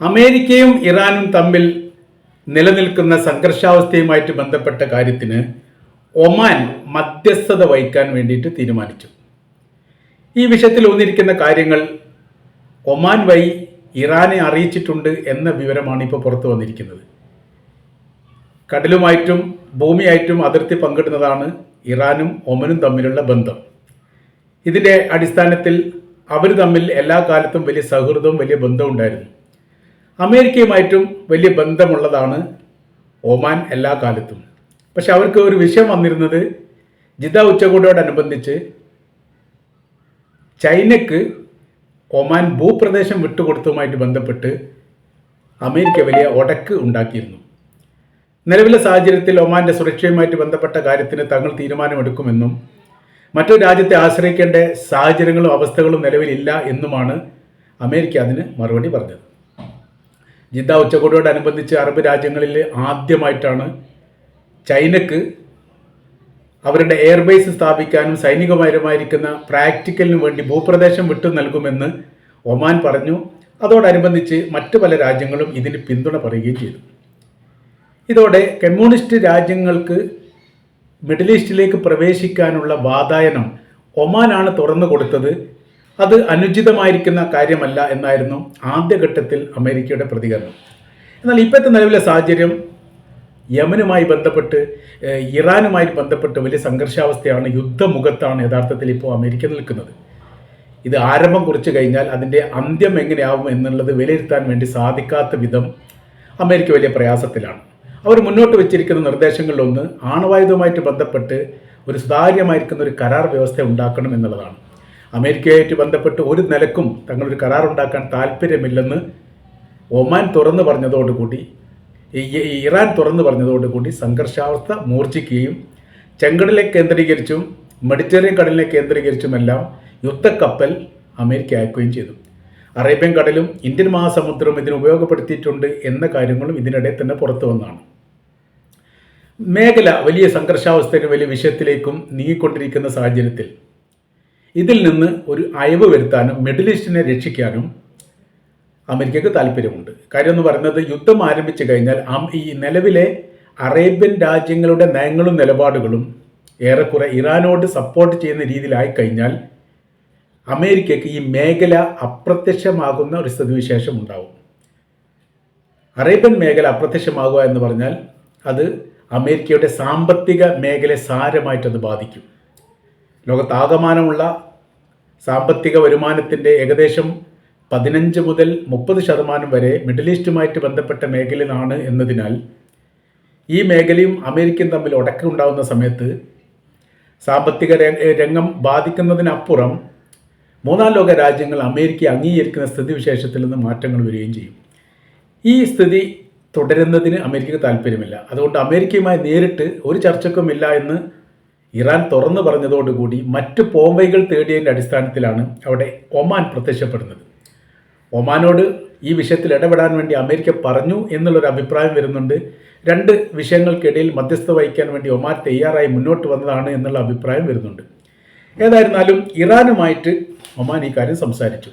അമേരിക്കയും ഇറാനും തമ്മിൽ നിലനിൽക്കുന്ന സംഘർഷാവസ്ഥയുമായിട്ട് ബന്ധപ്പെട്ട കാര്യത്തിന് ഒമാൻ മധ്യസ്ഥത വഹിക്കാൻ വേണ്ടിയിട്ട് തീരുമാനിച്ചു. ഈ വിഷയത്തിൽ ഒന്നിരിക്കുന്ന കാര്യങ്ങൾ ഒമാൻ വഴി ഇറാനെ അറിയിച്ചിട്ടുണ്ട് എന്ന വിവരമാണ് ഇപ്പോൾ പുറത്തു വന്നിരിക്കുന്നത്. കടലുമായിട്ടും ഭൂമിയായിട്ടും അതിർത്തി പങ്കിടുന്നതാണ് ഇറാനും ഒമനും തമ്മിലുള്ള ബന്ധം. ഇതിന്റെ അടിസ്ഥാനത്തിൽ അവർ തമ്മിൽ എല്ലാ കാലത്തും വലിയ സൗഹൃദവും വലിയ ബന്ധവും ഉണ്ടായിരുന്നു. അമേരിക്കയുമായിട്ടും വലിയ ബന്ധമുള്ളതാണ് ഒമാൻ എല്ലാ കാലത്തും. പക്ഷെ അവർക്ക് ഒരു വിഷയം വന്നിരുന്നത് ജിദ്ദ ഉച്ചകോടിയോടനുബന്ധിച്ച് ചൈനയ്ക്ക് ഒമാൻ ഭൂപ്രദേശം വിട്ടുകൊടുത്തതുമായിട്ട് ബന്ധപ്പെട്ട് അമേരിക്ക വലിയ ഒടക്ക് ഉണ്ടാക്കിയിരുന്നു. നിലവിലെ സാഹചര്യത്തിൽ ഒമാന്റെ സുരക്ഷയുമായിട്ട് ബന്ധപ്പെട്ട കാര്യത്തിന് തങ്ങൾ തീരുമാനമെടുക്കുമെന്നും മറ്റു രാജ്യത്തെ ആശ്രയിക്കേണ്ട സാഹചര്യങ്ങളും അവസ്ഥകളും നിലവിലില്ല എന്നുമാണ് അമേരിക്ക അതിന് മറുപടി പറഞ്ഞത്. ജിദ്ദ ഉച്ചകോടിയോടനുബന്ധിച്ച് അറബ് രാജ്യങ്ങളിൽ ആദ്യമായിട്ടാണ് ചൈനക്ക് അവരുടെ എയർബേസ് സ്ഥാപിക്കാനും സൈനികപരമായിരിക്കുന്ന പ്രാക്ടിക്കലിനു വേണ്ടി ഭൂപ്രദേശം വിട്ടു നൽകുമെന്ന് ഒമാൻ പറഞ്ഞു. അതോടനുബന്ധിച്ച് മറ്റു പല രാജ്യങ്ങളും ഇതിന് പിന്തുണ പറയുകയും ചെയ്തു. ഇതോടെ കമ്മ്യൂണിസ്റ്റ് രാജ്യങ്ങൾക്ക് മിഡിൽ ഈസ്റ്റിലേക്ക് പ്രവേശിക്കാനുള്ള വാതായനം ഒമാനാണ് തുറന്നു കൊടുത്തത് അത് അനുചിതമായിരിക്കുന്ന കാര്യമല്ല എന്നായിരുന്നു ആദ്യഘട്ടത്തിൽ അമേരിക്കയുടെ പ്രതികരണം. എന്നാൽ ഇപ്പോഴത്തെ നിലവിലെ സാഹചര്യം യമനുമായി ബന്ധപ്പെട്ട് ഇറാനുമായി ബന്ധപ്പെട്ട് വലിയ സംഘർഷാവസ്ഥയാണ് യുദ്ധമുഖത്താണ് യഥാർത്ഥത്തിൽ ഇപ്പോൾ അമേരിക്ക നിൽക്കുന്നത്. ഇത് ആരംഭം കുറിച്ച് കഴിഞ്ഞാൽ അതിന്റെ അന്ത്യം എങ്ങനെയാവും എന്നുള്ളത് വിലയിരുത്താൻ വേണ്ടി സാധിക്കാത്ത വിധം അമേരിക്ക വലിയ പ്രയാസത്തിലാണ്. അവർ മുന്നോട്ട് വെച്ചിരിക്കുന്ന നിർദ്ദേശങ്ങളിലൊന്ന് ആണവായുധവുമായിട്ട് ബന്ധപ്പെട്ട് ഒരു സുതാര്യമായിരിക്കുന്ന ഒരു കരാർ വ്യവസ്ഥ ഉണ്ടാക്കണം എന്നുള്ളതാണ്. അമേരിക്കയുമായിട്ട് ബന്ധപ്പെട്ട് ഒരു നിലക്കും തങ്ങളൊരു കരാറുണ്ടാക്കാൻ താല്പര്യമില്ലെന്ന് ഒമാൻ തുറന്നു പറഞ്ഞതോടുകൂടി ഇറാൻ തുറന്നു പറഞ്ഞതോടുകൂടി സംഘർഷാവസ്ഥ മൂർച്ഛിക്കുകയും ചെങ്കടലെ കേന്ദ്രീകരിച്ചും മെഡിറ്ററേനിയൻ കടലിനെ കേന്ദ്രീകരിച്ചുമെല്ലാം യുദ്ധക്കപ്പൽ അമേരിക്ക അയക്കുകയും ചെയ്തു. അറേബ്യൻ കടലും ഇന്ത്യൻ മഹാസമുദ്രവും ഇതിന് ഉപയോഗപ്പെടുത്തിയിട്ടുണ്ട് എന്ന കാര്യങ്ങളും ഇതിനിടെ തന്നെ പുറത്തു വന്നതാണ് മേഖല വലിയ സംഘർഷാവസ്ഥയിലും വലിയ വിഷയത്തിലേക്കും നീങ്ങിക്കൊണ്ടിരിക്കുന്ന സാഹചര്യത്തിൽ ഇതിൽ നിന്ന് ഒരു അയവ് വരുത്താനും മിഡിൽ ഈസ്റ്റിനെ രക്ഷിക്കാനും അമേരിക്കക്ക് താല്പര്യമുണ്ട്. കാര്യം എന്ന് പറയുന്നത് യുദ്ധം ആരംഭിച്ചു കഴിഞ്ഞാൽ ഈ നിലവിലെ അറേബ്യൻ രാജ്യങ്ങളുടെ നയങ്ങളും നിലപാടുകളും ഏറെക്കുറെ ഇറാനോട് സപ്പോർട്ട് ചെയ്യുന്ന രീതിയിലായി കഴിഞ്ഞാൽ അമേരിക്കയ്ക്ക് ഈ മേഖല അപ്രത്യക്ഷമാകുന്ന ഒരു സ്ഥിതിവിശേഷം ഉണ്ടാവും. അറേബ്യൻ മേഖല അപ്രത്യക്ഷമാകുക എന്ന് പറഞ്ഞാൽ അത് അമേരിക്കയുടെ സാമ്പത്തിക മേഖലയെ സാരമായിട്ടത് ബാധിക്കും. ലോകത്താകമാനമുള്ള സാമ്പത്തിക വരുമാനത്തിന്റെ ഏകദേശം പതിനഞ്ച് മുതൽ മുപ്പത് ശതമാനം വരെ മിഡിൽ ഈസ്റ്റുമായിട്ട് ബന്ധപ്പെട്ട മേഖലയിലാണ് എന്നതിനാൽ ഈ മേഖലയും അമേരിക്കയും തമ്മിൽ ഉടക്കുണ്ടാകുന്ന സമയത്ത് സാമ്പത്തിക രംഗം ബാധിക്കുന്നതിനപ്പുറം മൂന്നാം ലോക രാജ്യങ്ങൾ അമേരിക്ക അംഗീകരിക്കുന്ന സ്ഥിതിവിശേഷത്തിൽ നിന്ന് മാറ്റങ്ങൾ വരികയും ചെയ്യും. ഈ സ്ഥിതി തുടരുന്നതിന് അമേരിക്കക്ക് താല്പര്യമില്ല. അതുകൊണ്ട് അമേരിക്കയുമായി നേരിട്ട് ഒരു ചർച്ചക്കുമില്ല എന്ന് ഇറാൻ തുറന്നു പറഞ്ഞതോടുകൂടി മറ്റ് പോംവൈകൾ തേടിയതിന്റെ അടിസ്ഥാനത്തിലാണ് അവിടെ ഒമാൻ പ്രത്യക്ഷപ്പെടുന്നത്. ഒമാനോട് ഈ വിഷയത്തിൽ ഇടപെടാൻ വേണ്ടി അമേരിക്ക പറഞ്ഞു എന്നുള്ളൊരു അഭിപ്രായം വരുന്നുണ്ട്. രണ്ട് വിഷയങ്ങൾക്കിടയിൽ മധ്യസ്ഥ വഹിക്കാൻ വേണ്ടി ഒമാൻ തയ്യാറായി മുന്നോട്ട് വന്നതാണ് എന്നുള്ള അഭിപ്രായം വരുന്നുണ്ട്. ഏതായിരുന്നാലും ഇറാനുമായിട്ട് ഒമാൻ ഈ കാര്യം സംസാരിച്ചു.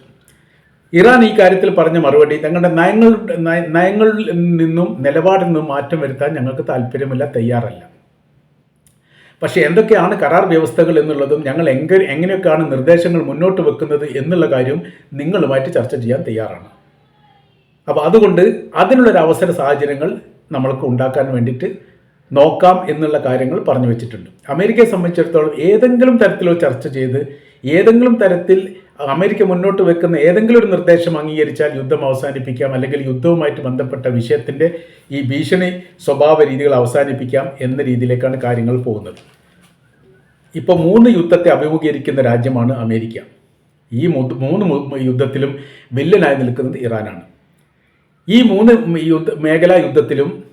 ഇറാൻ ഈ കാര്യത്തിൽ പറഞ്ഞ മറുപടി ഞങ്ങളുടെ നയങ്ങളുടെ നയങ്ങളിൽ നിന്നും നിലപാടിൽ നിന്നും മാറ്റം വരുത്താൻ ഞങ്ങൾക്ക് താല്പര്യമില്ല തയ്യാറല്ല. പക്ഷേ എന്തൊക്കെയാണ് കരാർ വ്യവസ്ഥകൾ എന്നുള്ളതും ഞങ്ങൾ എങ്ക എങ്ങനെയൊക്കെയാണ് നിർദ്ദേശങ്ങൾ മുന്നോട്ട് വെക്കുന്നത് എന്നുള്ള കാര്യം നിങ്ങളുമായിട്ട് ചർച്ച ചെയ്യാൻ തയ്യാറാണ്. അപ്പോൾ അതുകൊണ്ട് അതിനുള്ളൊരു അവസര സാഹചര്യങ്ങൾ നമ്മൾക്ക് ഉണ്ടാക്കാൻ വേണ്ടിയിട്ട് നോക്കാം എന്നുള്ള കാര്യങ്ങൾ പറഞ്ഞു വെച്ചിട്ടുണ്ട്. അമേരിക്കയെ സംബന്ധിച്ചിടത്തോളം ഏതെങ്കിലും തരത്തിലോ ചർച്ച ചെയ്ത് ഏതെങ്കിലും തരത്തിൽ അമേരിക്ക മുന്നോട്ട് വെക്കുന്ന ഏതെങ്കിലും ഒരു നിർദ്ദേശം അംഗീകരിച്ചാൽ യുദ്ധം അവസാനിപ്പിക്കാം അല്ലെങ്കിൽ യുദ്ധവുമായിട്ട് ബന്ധപ്പെട്ട വിഷയത്തിന്റെ ഈ ഭീഷണി സ്വഭാവ രീതികൾ അവസാനിപ്പിക്കാം എന്ന രീതിയിലേക്കാണ് കാര്യങ്ങൾ പോകുന്നത്. ഇപ്പോൾ മൂന്ന് യുദ്ധത്തെ അഭിമുഖീകരിക്കുന്ന രാജ്യമാണ് അമേരിക്ക. ഈ മൂന്ന് യുദ്ധത്തിലും വില്ലനായി നിൽക്കുന്നത് ഇറാനാണ്. ഈ മൂന്ന് യുദ്ധ മേഖലാ യുദ്ധത്തിലും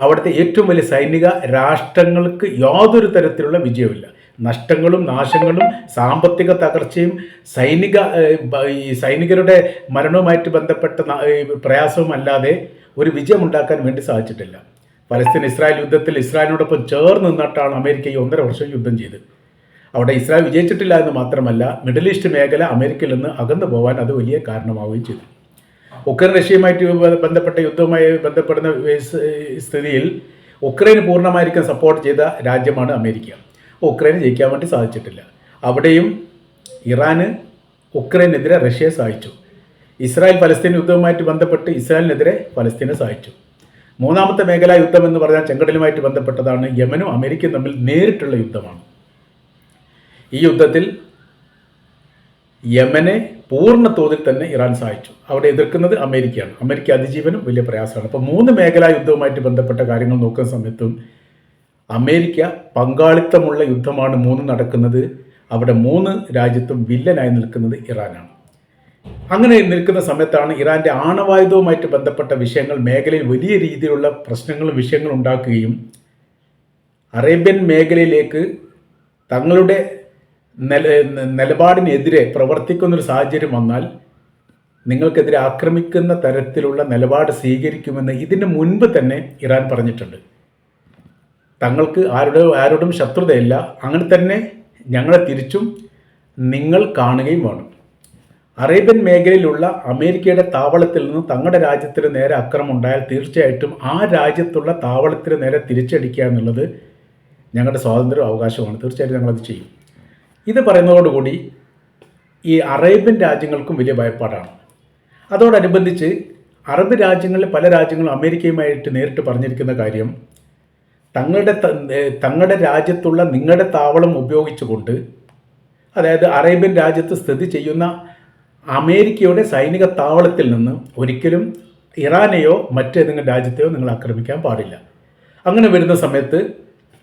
അവിടുത്തെ ഏറ്റവും വലിയ സൈനിക രാഷ്ട്രങ്ങൾക്ക് യാതൊരു തരത്തിലുള്ള വിജയമില്ല നഷ്ടങ്ങളും നാശങ്ങളും സാമ്പത്തിക തകർച്ചയും സൈനിക ഈ സൈനികരുടെ മരണവുമായിട്ട് ബന്ധപ്പെട്ട പ്രയാസവും അല്ലാതെ ഒരു വിജയമുണ്ടാക്കാൻ വേണ്ടി സാധിച്ചിട്ടില്ല. പലസ്തീൻ ഇസ്രായേൽ യുദ്ധത്തിൽ ഇസ്രായേലിനോടൊപ്പം ചേർന്ന് നിന്നിട്ടാണ് അമേരിക്ക ഈ ഒന്നര വർഷം യുദ്ധം ചെയ്തത് അവിടെ ഇസ്രായേൽ വിജയിച്ചിട്ടില്ല എന്ന് മാത്രമല്ല മിഡിൽ ഈസ്റ്റ് മേഖല അമേരിക്കയിൽ നിന്ന് അകന്നു പോകാൻ അത് വലിയ കാരണമാവുകയും ചെയ്തു. ഉക്രൈൻ റഷ്യയുമായിട്ട് ബന്ധപ്പെട്ട യുദ്ധവുമായി ബന്ധപ്പെടുന്ന സ്ഥിതിയിൽ ഉക്രൈന് പൂർണമായിരിക്കും സപ്പോർട്ട് ചെയ്ത രാജ്യമാണ് അമേരിക്ക. ഉക്രൈന് ജയിക്കാൻ വേണ്ടി സാധിച്ചിട്ടില്ല. അവിടെയും ഇറാന് ഉക്രൈനെതിരെ റഷ്യയെ സഹായിച്ചു. ഇസ്രായേൽ പലസ്തീൻ യുദ്ധവുമായിട്ട് ബന്ധപ്പെട്ട് ഇസ്രായേലിനെതിരെ പലസ്തീനെ സഹായിച്ചു. മൂന്നാമത്തെ മേഖലാ യുദ്ധം എന്ന് പറഞ്ഞാൽ ചെങ്കടലുമായിട്ട് ബന്ധപ്പെട്ടതാണ്. യമനും അമേരിക്കയും തമ്മിൽ നേരിട്ടുള്ള യുദ്ധമാണ്. ഈ യുദ്ധത്തിൽ യമനെ പൂർണ തോതിൽ തന്നെ ഇറാൻ സഹായിച്ചു. അവിടെ എതിർക്കുന്നത് അമേരിക്കയാണ്. അമേരിക്ക അതിജീവനം വലിയ പ്രയാസമാണ്. അപ്പോൾ മൂന്ന് മേഖലാ യുദ്ധവുമായിട്ട് ബന്ധപ്പെട്ട കാര്യങ്ങൾ നോക്കുന്ന സമയത്തും അമേരിക്ക പങ്കാളിത്തമുള്ള യുദ്ധമാണ് മൂന്ന് നടക്കുന്നത്. അവിടെ മൂന്ന് രാജ്യത്തും വില്ലനായി നിൽക്കുന്നത് ഇറാനാണ്. അങ്ങനെ നിൽക്കുന്ന സമയത്താണ് ഇറാന്റെ ആണവായുധവുമായിട്ട് ബന്ധപ്പെട്ട വിഷയങ്ങൾ മേഖലയിൽ വലിയ രീതിയിലുള്ള പ്രശ്നങ്ങളും വിഷയങ്ങളും ഉണ്ടാക്കുകയും അറേബ്യൻ മേഖലയിലേക്ക് തങ്ങളുടെ നില നിലപാടിനെതിരെ പ്രവർത്തിക്കുന്നൊരു സാഹചര്യം വന്നാൽ നിങ്ങൾക്കെതിരെ ആക്രമിക്കുന്ന തരത്തിലുള്ള നിലപാട് സ്വീകരിക്കുമെന്ന് ഇതിന് മുൻപ് തന്നെ ഇറാൻ പറഞ്ഞിട്ടുണ്ട്. തങ്ങൾക്ക് ആരുടെ ആരോടും ശത്രുതയില്ല. അങ്ങനെ തന്നെ ഞങ്ങളെ തിരിച്ചും നിങ്ങൾ കാണുകയും വേണം. അറേബ്യൻ മേഖലയിലുള്ള അമേരിക്കയുടെ താവളത്തിൽ നിന്ന് തങ്ങളുടെ രാജ്യത്തിന് നേരെ അക്രമം ഉണ്ടായാൽ തീർച്ചയായിട്ടും ആ രാജ്യത്തുള്ള താവളത്തിന് നേരെ തിരിച്ചടിക്കുക എന്നുള്ളത് ഞങ്ങളുടെ സ്വാതന്ത്ര്യ അവകാശമാണ്. തീർച്ചയായിട്ടും ഞങ്ങളത് ചെയ്യും. ഇത് പറയുന്നതോടുകൂടി ഈ അറേബ്യൻ രാജ്യങ്ങൾക്കും വലിയ ഭയപ്പാടാണ്. അതോടനുബന്ധിച്ച് അറബ് രാജ്യങ്ങളിൽ പല രാജ്യങ്ങളും അമേരിക്കയുമായിട്ട് നേരിട്ട് പറഞ്ഞിരിക്കുന്ന കാര്യം തങ്ങളുടെ തങ്ങളുടെ രാജ്യത്തുള്ള നിങ്ങളുടെ താവളം ഉപയോഗിച്ചുകൊണ്ട് അതായത് അറേബ്യൻ രാജ്യത്ത് സ്ഥിതി ചെയ്യുന്ന അമേരിക്കയുടെ സൈനിക താവളത്തിൽ നിന്ന് ഒരിക്കലും ഇറാനെയോ മറ്റേതെങ്കിലും രാജ്യത്തെയോ നിങ്ങൾ ആക്രമിക്കാൻ പാടില്ല. അങ്ങനെ വരുന്ന സമയത്ത്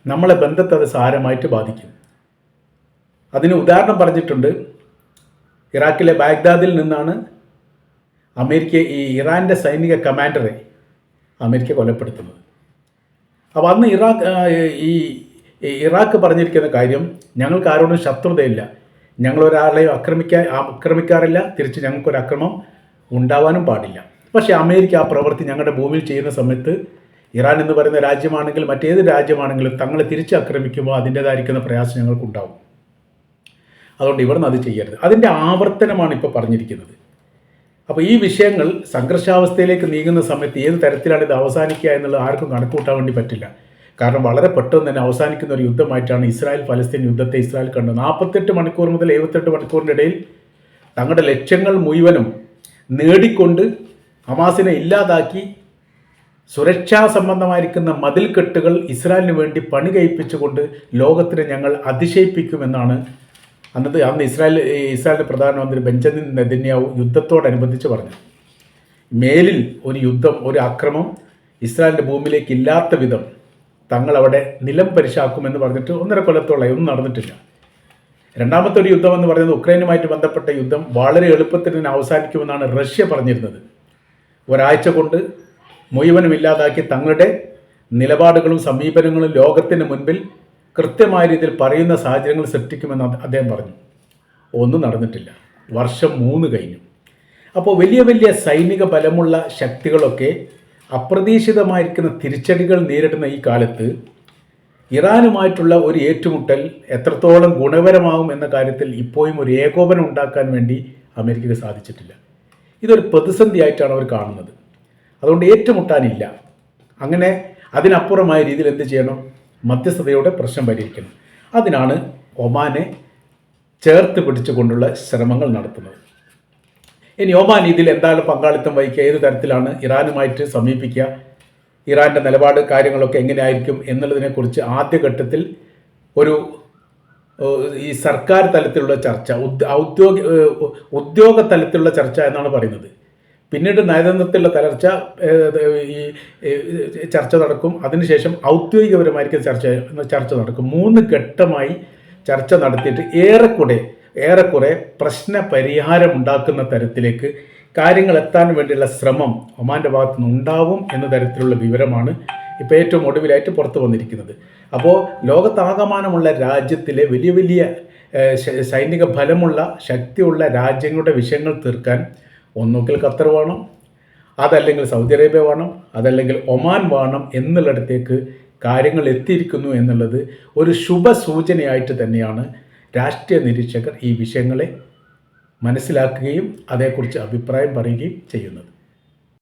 നമ്മളെ ബന്ധത്തെ അത് സാരമായിട്ട് ബാധിക്കും. അതിന് ഉദാഹരണം പറഞ്ഞിട്ടുണ്ട്. ഇറാഖിലെ ബാഗ്ദാദിൽ നിന്നാണ് അമേരിക്ക ഈ ഇറാന്റെ സൈനിക കമാൻഡറെ അമേരിക്ക കൊലപ്പെടുത്തുന്നത്. അപ്പോൾ അന്ന് ഇറാഖ് ഈ ഇറാഖ് പറഞ്ഞിരിക്കുന്ന കാര്യം ഞങ്ങൾക്ക് ആരോടും ശത്രുതയില്ല. ഞങ്ങളൊരാളെയും ആക്രമിക്കാൻ ആക്രമിക്കാറില്ല. തിരിച്ച് ഞങ്ങൾക്കൊരു അക്രമം ഉണ്ടാവാനും പാടില്ല. പക്ഷേ അമേരിക്ക ആ പ്രവൃത്തി ഞങ്ങളുടെ ഭൂമിയിൽ ചെയ്യുന്ന സമയത്ത് ഇറാൻ എന്ന് പറയുന്ന രാജ്യമാണെങ്കിൽ മറ്റേത് രാജ്യമാണെങ്കിലും തങ്ങളെ തിരിച്ച് ആക്രമിക്കുമ്പോൾ അതിന്റേതായിരിക്കുന്ന പ്രയാസം ഞങ്ങൾക്കുണ്ടാവും. അതുകൊണ്ട് ഇവിടെ നിന്ന് അത് ചെയ്യരുത്. അതിന്റെ ആവർത്തനമാണ് ഇപ്പോൾ പറഞ്ഞിരിക്കുന്നത്. അപ്പോൾ ഈ വിഷയങ്ങൾ സംഘർഷാവസ്ഥയിലേക്ക് നീങ്ങുന്ന സമയത്ത് ഏത് തരത്തിലാണ് ഇത് അവസാനിക്കുക എന്നുള്ളത് ആർക്കും കണക്കൂട്ടാൻ വേണ്ടി പറ്റില്ല. കാരണം വളരെ പെട്ടെന്ന് തന്നെ അവസാനിക്കുന്ന ഒരു യുദ്ധമായിട്ടാണ് ഇസ്രായേൽ ഫലസ്തീൻ യുദ്ധത്തെ ഇസ്രായേൽ കണ്ടത്. നാൽപ്പത്തെട്ട് മണിക്കൂർ മുതൽ എഴുപത്തെട്ട് മണിക്കൂറിന്റെ ഇടയിൽ തങ്ങളുടെ ലക്ഷ്യങ്ങൾ മുഴുവനും നേടിക്കൊണ്ട് ഹമാസിനെ ഇല്ലാതാക്കി സുരക്ഷാ സംബന്ധമായിരിക്കുന്ന മതിൽക്കെട്ടുകൾ ഇസ്രായേലിന് വേണ്ടി പണി കഴിപ്പിച്ചുകൊണ്ട് ലോകത്തിനെ ഞങ്ങൾ അതിശയിപ്പിക്കുമെന്നാണ് അന്നത്തെ അന്ന് ഇസ്രായേൽ ഇസ്രായേലിന്റെ പ്രധാനമന്ത്രി ബെഞ്ചമിൻ നെതന്യാവു യുദ്ധത്തോടനുബന്ധിച്ച് പറഞ്ഞു. മേലിൽ ഒരു യുദ്ധം ഒരു അക്രമം ഇസ്രായേലിന്റെ ഭൂമിയിലേക്ക് ഇല്ലാത്ത വിധം തങ്ങളവിടെ നിലം പരിശാക്കുമെന്ന് പറഞ്ഞിട്ട് ഒന്നര കൊല്ലത്തോളം ഒന്നും നടന്നിട്ടില്ല. രണ്ടാമത്തെ ഒരു യുദ്ധം എന്ന് പറയുന്നത് ഉക്രൈനുമായിട്ട് ബന്ധപ്പെട്ട യുദ്ധം വളരെ എളുപ്പത്തിൽ തന്നെ അവസാനിക്കുമെന്നാണ് റഷ്യ പറഞ്ഞിരുന്നത്. ഒരാഴ്ച കൊണ്ട് മുഴുവനും ഇല്ലാതാക്കി തങ്ങളുടെ നിലപാടുകളും സമീപനങ്ങളും ലോകത്തിന് മുൻപിൽ കൃത്യമായ രീതിയിൽ പറയുന്ന സാഹചര്യങ്ങൾ സൃഷ്ടിക്കുമെന്ന് അദ്ദേഹം പറഞ്ഞു. ഒന്നും നടന്നിട്ടില്ല. വർഷം മൂന്ന് കഴിഞ്ഞു. അപ്പോൾ വലിയ വലിയ സൈനിക ബലമുള്ള ശക്തികളൊക്കെ അപ്രതീക്ഷിതമായിരിക്കുന്ന തിരിച്ചടികൾ നേരിടുന്ന ഈ കാലത്ത് ഇറാനുമായിട്ടുള്ള ഒരു ഏറ്റുമുട്ടൽ എത്രത്തോളം ഗുണപരമാകും എന്ന കാര്യത്തിൽ ഇപ്പോഴും ഒരു ഏകോപനം ഉണ്ടാക്കാൻ വേണ്ടി അമേരിക്കയ്ക്ക് സാധിച്ചിട്ടില്ല. ഇതൊരു പ്രതിസന്ധിയായിട്ടാണ് അവർ കാണുന്നത്. അതുകൊണ്ട് ഏറ്റുമുട്ടാനില്ല. അങ്ങനെ അതിനപ്പുറമായ രീതിയിൽ എന്ത് ചെയ്യണം? മധ്യസ്ഥതയോടെ പ്രശ്നം പരിഹരിക്കണം അതിനാണ് ഒമാനെ ചേർത്ത് പിടിച്ചുകൊണ്ടുള്ള ശ്രമങ്ങൾ നടത്തുന്നത്. ഇനി ഒമാൻ ഇതിൽ എന്താണ് പങ്കാളിത്തം വഹിക്കുക? ഏത് തരത്തിലാണ് ഇറാനുമായിട്ട് സമീപിക്കുക? ഇറാന്റെ നിലപാട് കാര്യങ്ങളൊക്കെ എങ്ങനെയായിരിക്കും എന്നുള്ളതിനെക്കുറിച്ച് ആദ്യഘട്ടത്തിൽ ഒരു ഈ സർക്കാർ തലത്തിലുള്ള ചർച്ച ഉദ്യോഗ ഉദ്യോഗ തലത്തിലുള്ള ചർച്ച എന്നാണ് പറയുന്നത്. പിന്നീട് നയതന്ത്രത്തിലുള്ള തളർച്ച ഈ ചർച്ച നടക്കും. അതിനുശേഷം ഔദ്യോഗികപരമായിരിക്കും ചർച്ച ചർച്ച നടക്കും. മൂന്ന് ഘട്ടമായി ചർച്ച നടത്തിയിട്ട് ഏറെക്കുറെ ഏറെക്കുറെ പ്രശ്ന പരിഹാരം ഉണ്ടാക്കുന്ന തരത്തിലേക്ക് കാര്യങ്ങൾ എത്താൻ വേണ്ടിയുള്ള ശ്രമം ഒമാന്റെ ഭാഗത്തു നിന്ന് ഉണ്ടാവും എന്ന തരത്തിലുള്ള വിവരമാണ് ഇപ്പോൾ ഏറ്റവും ഒടുവിലായിട്ട് പുറത്തു വന്നിരിക്കുന്നത്. അപ്പോൾ ലോകത്താകമാനമുള്ള രാജ്യത്തിലെ വലിയ വലിയ സൈനിക ഫലമുള്ള ശക്തിയുള്ള രാജ്യങ്ങളുടെ വിഷയങ്ങൾ തീർക്കാൻ ഒന്നുകിൽ ഖത്തർ വേണം അതല്ലെങ്കിൽ സൗദി അറേബ്യ വേണം അതല്ലെങ്കിൽ ഒമാൻ വേണം എന്നുള്ളിടത്തേക്ക് കാര്യങ്ങൾ എത്തിയിരിക്കുന്നു എന്നുള്ളത് ഒരു ശുഭ സൂചനയായിട്ട് തന്നെയാണ് രാഷ്ട്രീയ നിരീക്ഷകർ ഈ വിഷയങ്ങളെ മനസ്സിലാക്കുകയും അതേക്കുറിച്ച് അഭിപ്രായം പറയുകയും ചെയ്യുന്നത്.